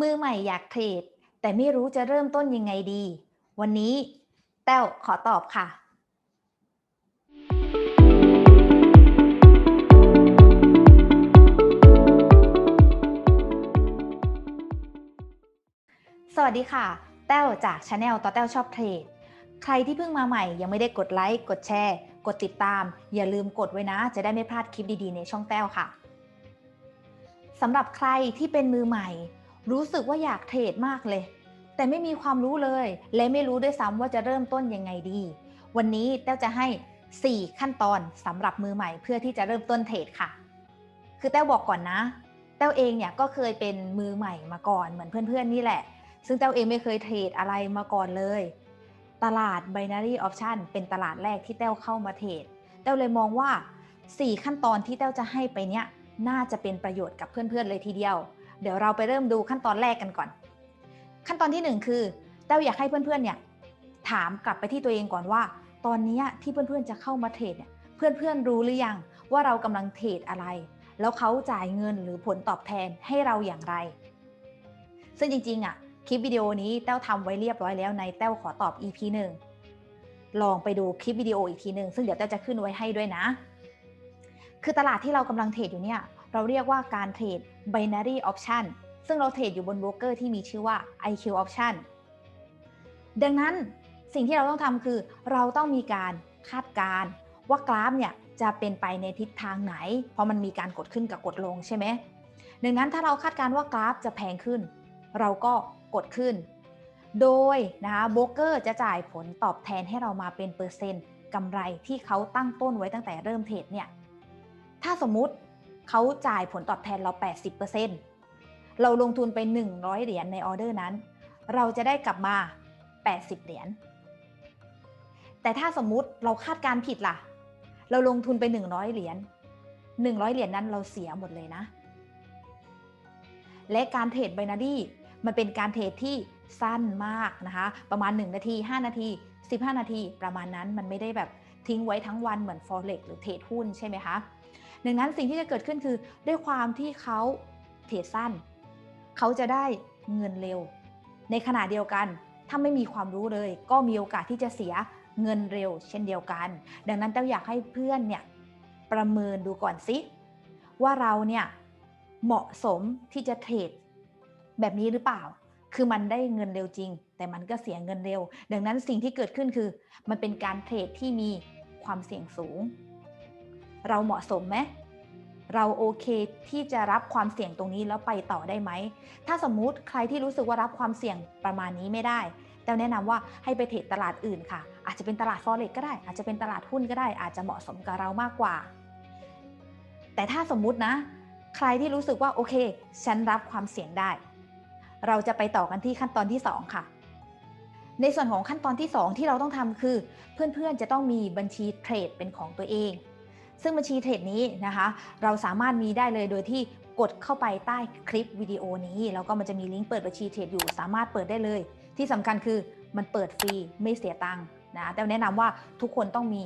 มือใหม่อยากเทรดแต่ไม่รู้จะเริ่มต้นยังไงดี วันนี้แต้วขอตอบค่ะ สวัสดีค่ะ แต้วจากชาแนลต่อแต้วชอบเทรด ใครที่เพิ่งมาใหม่ยังไม่ได้กดไลค์กดแชร์ กดติดตาม อย่าลืมกดไว้นะ จะได้ไม่พลาดคลิปดีๆ ในช่องแต้วค่ะสำหรับใครที่เป็นมือใหม่ รู้สึกว่าอยากเทรดมากเลย แต่ไม่มีความรู้เลย และไม่รู้ด้วยซ้ำว่าจะเริ่มต้นยังไงดี วันนี้แต้วจะให้ 4 ขั้นตอนสำหรับมือใหม่เพื่อที่จะเริ่มต้นเทรดค่ะ คือแต้วบอกก่อนนะ แต้วเองเนี่ยก็เคยเป็นมือใหม่มาก่อนเหมือนเพื่อนๆนี่แหละ ซึ่งแต้วเองไม่เคยเทรดอะไรมาก่อนเลย ตลาด binary option เป็นตลาดแรกที่แต้วเข้ามาเทรด แต้วเลยมองว่า 4 ขั้นตอนที่แต้วจะให้ไปเนี้ยน่าจะเป็นประโยชน์กับเพื่อนๆเลยทีเดียว เดี๋ยวเราไปเริ่มดูขั้นตอนแรกกันก่อน ขั้นตอนที่ 1 คือแต้วอยากให้เพื่อนๆเนี่ยถามกลับไปที่ตัวเองก่อนว่า ตอนนี้ที่เพื่อนๆจะเข้ามาเทรดเนี่ยเพื่อนๆรู้หรือยังว่าเรากำลังเทรดอะไร แล้วเขาจ่ายเงินหรือผลตอบแทนให้เราอย่างไร ซึ่งจริงๆอะคลิปวิดีโอนี้แต้วทำไว้เรียบร้อยแล้วในแต้วขอตอบ EP 1 ลองไปดูคลิปวิดีโออีกทีหนึ่งซึ่งเดี๋ยวแต้วจะขึ้นไว้ให้ด้วยนะ คือตลาดที่เรากำลังเทรดอยู่เนี่ย เราเรียกว่าการเทรด binary option ซึ่งเราเทรดอยู่บนโบรกเกอร์ที่มีชื่อว่า IQ option ดังนั้นสิ่งที่เราต้องทำคือ เราต้องมีการคาดการณ์ว่ากราฟเนี่ยจะเป็นไปในทิศทางไหน เพราะมันมีการกดขึ้นกับกดลงใช่ไหมดังนั้นถ้าเราคาดการณ์ว่ากราฟจะแพงขึ้น เราก็กดขึ้น โดยนะคะโบรกเกอร์จะจ่ายผลตอบแทนให้เรามาเป็นเปอร์เซ็นต์กำไรที่เขาตั้งต้นไว้ตั้งแต่เริ่มเทรดเนี่ยถ้าสมมุติ เขาจ่ายผลตอบแทนเรา 80%เราลงทุนไป 100 เหรียญในออเดอร์นั้น เราจะได้กลับมา 80 เหรียญ แต่ถ้าสมมุติเราคาดการผิดล่ะ เราลงทุนไป 100 เหรียญ 100 เหรียญนั้นเราเสียหมดเลยนะ และการเทรดไบนารีมันเป็นการเทรดที่สั้นมากนะคะ ประมาณ 1 นาที 5 นาที 15 นาที ประมาณนั้นมันไม่ได้แบบทิ้งไว้ทั้งวันเหมือน forex หรือเทรดหุ้นใช่ไหมคะ ดังนั้นสิ่งที่จะเกิดขึ้นคือด้วยความที่เขาเทรดสั้น เขาจะได้เงินเร็ว ในขณะเดียวกันถ้าไม่มีความรู้เลย ก็มีโอกาสที่จะเสียเงินเร็ว เช่นเดียวกัน ดังนั้นต้องอยากให้เพื่อนเนี่ยประเมินดูก่อนสิว่าเราเนี่ยเหมาะสมที่จะเทรดแบบนี้หรือเปล่า คือมันได้เงินเร็วจริง แต่มันก็เสียเงินเร็ว ดังนั้นสิ่งที่เกิดขึ้นคือ มันเป็นการเทรดที่มีความเสี่ยงสูง เราเหมาะสมไหมเราโอเคที่จะรับความเสี่ยงตรงนี้แล้วไปต่อได้ไหม ถ้าสมมุติใครที่รู้สึกว่ารับความเสี่ยงประมาณนี้ไม่ได้ แต่แนะนำว่าให้ไปเทรดตลาดอื่นค่ะ อาจจะเป็นตลาด forex ก็ได้ อาจจะเป็นตลาดหุ้นก็ได้ อาจจะเหมาะสมกับเรามากกว่า แต่ถ้าสมมุตินะ ใครที่รู้สึกว่าโอเค ฉันรับความเสี่ยงได้ เราจะไปต่อกันที่ขั้นตอนที่ 2 ค่ะ ในส่วนของขั้นตอนที่ 2 ที่เราต้องทำคือ เพื่อนๆจะต้องมีบัญชีเทรดเป็นของตัวเอง ซึ่งบัญชีเทรดนี้นะคะ เราสามารถมีได้เลยโดยที่กดเข้าไปใต้คลิปวิดีโอนี้ แล้วก็มันจะมีลิงก์เปิดบัญชีเทรดอยู่ สามารถเปิดได้เลย ที่สำคัญคือมันเปิดฟรีไม่เสียตังค์นะแต่แนะนำว่าทุกคนต้องมี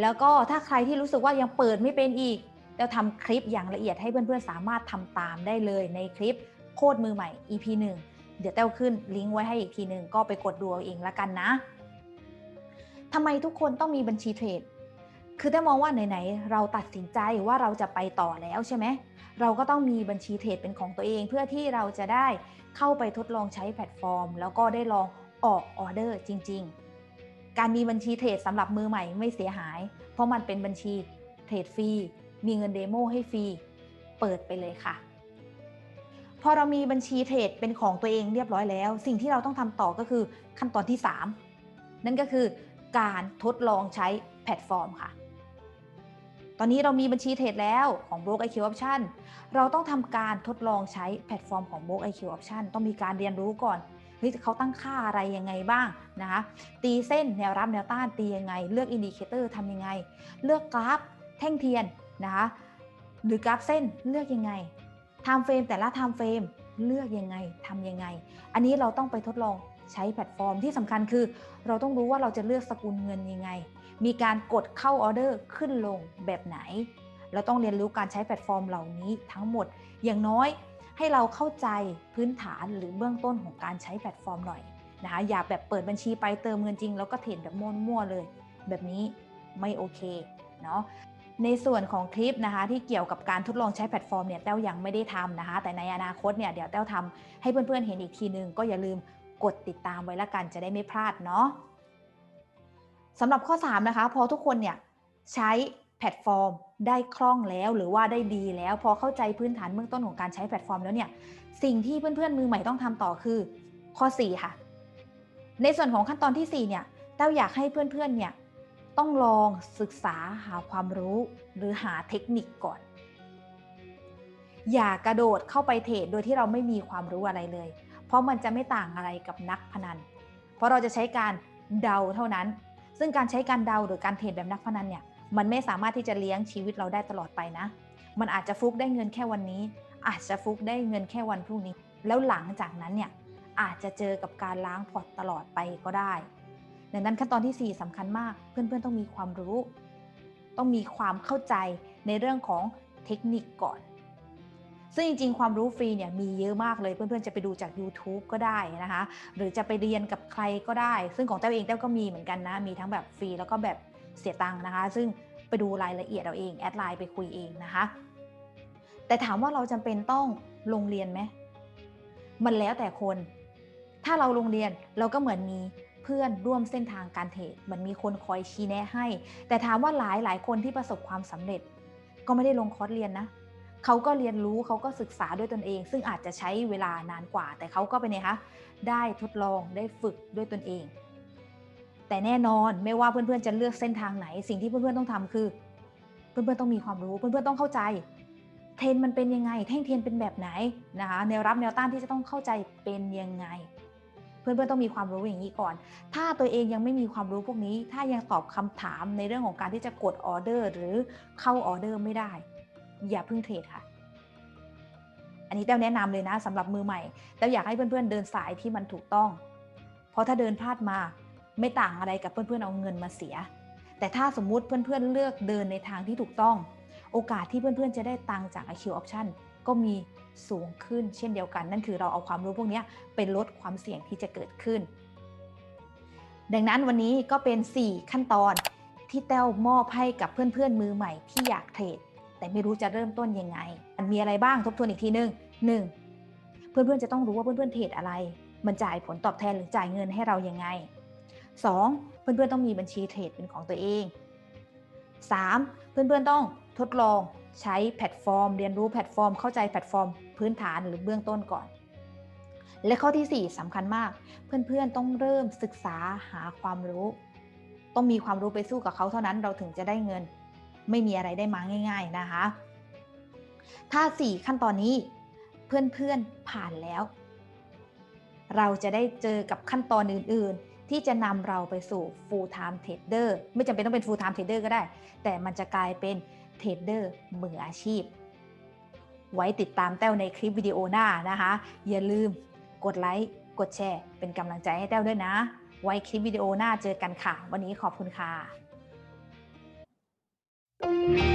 แล้วก็ถ้าใครที่รู้สึกว่ายังเปิดไม่เป็นอีกเราทำคลิปอย่างละเอียดให้เพื่อนๆ สามารถทำตามได้เลยในคลิปโคดมือใหม่ EP 1 เดี๋ยวเต้าขึ้นลิงก์ไว้ให้อีกทีหนึ่งก็ไปกดดูเอาเองละกันนะทำไมทุกคนต้องมีบัญชีเทรด คือถ้ามองว่าไหนๆเราตัดสินใจว่าเราจะไปต่อแล้วใช่ไหมเราก็ต้องมีบัญชีเทรดเป็นของตัวเองเพื่อที่เราจะได้เข้าไปทดลองใช้แพลตฟอร์ม แล้วก็ได้ลองออกออเดอร์จริง ๆ การมีบัญชีเทรดสำหรับมือใหม่ไม่เสียหาย เพราะมันเป็นบัญชีเทรดฟรีมีเงินเดโมให้ฟรีเปิดไปเลยค่ะ พอเรามีบัญชีเทรดเป็นของตัวเองเรียบร้อยแล้ว สิ่งที่เราต้องทำต่อก็คือขั้นตอนที่ 3 นั่นก็คือการทดลองใช้แพลตฟอร์มค่ะ ตอนนี้เรามีบัญชีเทรดแล้วของ b r o k IQ Option เราต้องทำการทดลองใช้แพลตฟอร์มของ b r o k IQ Option ต้องมีการเรียนรู้ก่อนเฮ้ยเขาตั้งค่าอะไรยังไงบ้างนะคะตีเส้นแนวรับแนวต้านตียังไง เลือกอินดิเคเตอร์ทำยังไง เลือกกราฟแท่งเทียนนะคะหรือกราฟเส้นเลือกยังไงไทม์เฟรมแต่ละไทม์เฟรมเลือกยังไงทำยังไง อันนี้เราต้องไปทดลองใช้แพลตฟอร์มที่สำคัญคือ เราต้องรู้ว่าเราจะเลือกสกุลเงินยังไง มีการกดเข้าออเดอร์ขึ้นลงแบบไหน เราต้องเรียนรู้การใช้แพลตฟอร์มเหล่านี้ทั้งหมด อย่างน้อยให้เราเข้าใจพื้นฐานหรือเบื้องต้นของการใช้แพลตฟอร์มหน่อยนะคะ อย่าแบบเปิดบัญชีไปเติมเงินจริง แล้วก็เทรดแบบมั่วๆเลย แบบนี้ไม่โอเคเนาะในส่วนของคลิปนะคะที่เกี่ยวกับการทดลองใช้แพลตฟอร์มเนี่ยแต้วยังไม่ได้ทำนะคะ แต่ในอนาคตเนี่ยเดี๋ยวแต้วทำให้เพื่อนๆเห็นอีกทีนึง ก็อย่าลืมกดติดตามไว้ละกันจะได้ไม่พลาดเนาะ สำหรับข้อ 3 นะคะ พอทุกคนเนี่ยใช้แพลตฟอร์มได้คล่องแล้วหรือว่าได้ดีแล้ว พอเข้าใจพื้นฐานเบื้องต้นของการใช้แพลตฟอร์มแล้วเนี่ยสิ่งที่เพื่อนๆมือใหม่ต้องทำต่อคือข้อ 4 ค่ะ ในส่วนของขั้นตอนที่ 4 เนี่ยเต้าอยากให้เพื่อนๆเนี่ยต้องลองศึกษาหาความรู้หรือหาเทคนิคก่อน อย่ากระโดดเข้าไปเทรดโดยที่เราไม่มีความรู้อะไรเลย เพราะมันจะไม่ต่างอะไรกับนักพนัน เพราะเราจะใช้การเดาเท่านั้น ซึ่งการใช้การเดาหรือการเทรดแบบนักพนันเนี่ยมันไม่สามารถที่จะเลี้ยงชีวิตเราได้ตลอดไปนะ มันอาจจะฟุกได้เงินแค่วันนี้ อาจจะฟุกได้เงินแค่วันพรุ่งนี้ แล้วหลังจากนั้นเนี่ยอาจจะเจอกับการล้างพอร์ตตลอดไปก็ได้ดังนั้นขั้นตอนที่ 4สำคัญมาก เพื่อนๆต้องมีความรู้ ต้องมีความเข้าใจในเรื่องของเทคนิคก่อน ซึ่งจริงๆ ความรู้ฟรีเนี่ยมีเยอะมากเลยเพื่อนๆ จะไปดูจาก YouTube ก็ได้นะคะ หรือจะไปเรียนกับใครก็ได้ ซึ่งของแต้วเองแต้วก็มีเหมือนกันนะ มีทั้งแบบฟรีแล้วก็แบบเสียตังค์นะคะ ซึ่งไปดูรายละเอียดเอาเองแอดไลน์ไปคุยเองนะคะ แต่ถามว่าเราจำเป็นต้องลงเรียนไหมมันแล้วแต่คน ถ้าเราลงเรียนเราก็เหมือนมีเพื่อนร่วมเส้นทางการเทรดเหมันมีคนคอยชี้แนะให้ แต่ถามว่าหลายหลายคนที่ประสบความสำเร็จ ก็ไม่ได้ลงคอร์สเรียนนะ เขาก็เรียนรู้เขาก็ศึกษาด้วยตนเอง ซึ่งอาจจะใช้เวลานานกว่า แต่เขาก็เป็นไงคะได้ทดลองได้ฝึกด้วยตนเอง แต่แน่นอนไม่ว่าเพื่อนๆจะเลือกเส้นทางไหน สิ่งที่เพื่อนๆต้องทำคือ เพื่อนๆต้องมีความรู้เพื่อนๆต้องเข้าใจ เทรนมันเป็นยังไง แท่งเทรนเป็นแบบไหนนะคะแนวรับแนวต้านที่จะต้องเข้าใจเป็นยังไง เพื่อนๆต้องมีความรู้อย่างนี้ก่อน ถ้าตัวเองยังไม่มีความรู้พวกนี้ ถ้ายังตอบคำถามในเรื่องของการที่จะกดออเดอร์หรือเข้าออเดอร์ไม่ได้ อย่าเพิ่งเทรดค่ะ อันนี้แต้วแนะนำเลยนะสำหรับมือใหม่แต้วอยากให้เพื่อนๆเดินสายที่มันถูกต้อง เพราะถ้าเดินพลาดมาไม่ต่างอะไรกับเพื่อนๆเอาเงินมาเสีย แต่ถ้าสมมุติเพื่อนๆเลือกเดินในทางที่ถูกต้อง โอกาสที่เพื่อนๆจะได้ตังจาก IQ Option ก็มีสูงขึ้นเช่นเดียวกัน นั่นคือเราเอาความรู้พวกนี้ไปลดความเสี่ยงที่จะเกิดขึ้น ดังนั้นวันนี้ก็เป็น 4 ขั้นตอนที่แต้วมอบให้กับเพื่อนๆมือใหม่ที่อยากเทรด แต่ไม่รู้จะเริ่มต้นยังไง มันมีอะไรบ้างทบทวนอีกทีหนึ่งหนึ่งเพื่อนๆจะต้องรู้ว่าเพื่อนๆเทรดอะไร มันจ่ายผลตอบแทนหรือจ่ายเงินให้เรายังไง 2. เพื่อนๆต้องมีบัญชีเทรดเป็นของตัวเอง 3. เพื่อนๆต้องทดลองใช้แพลตฟอร์ม เรียนรู้แพลตฟอร์ม เข้าใจแพลตฟอร์ม พื้นฐานหรือเบื้องต้นก่อน และข้อที่ 4สำคัญมาก เพื่อนๆต้องเริ่มศึกษาหาความรู้ ต้องมีความรู้ไปสู้กับเขาเท่านั้นเราถึงจะได้เงิน ไม่มีอะไรได้มาง่าย ๆนะคะ ถ้า 4 ขั้นตอนนี้เพื่อนๆผ่านแล้ว เราจะได้เจอกับขั้นตอนอื่น ๆ ที่จะนำเราไปสู่ full time trader ไม่จำเป็นต้องเป็น full time trader ก็ได้ แต่มันจะกลายเป็นเทรดเดอร์มืออาชีพ ไว้ติดตามแต้วในคลิปวิดีโอหน้านะคะ อย่าลืมกดไลค์กดแชร์ เป็นกำลังใจให้แต้วด้วยนะ ไว้คลิปวิดีโอหน้าเจอกันค่ะ วันนี้ขอบคุณค่ะ Thank you.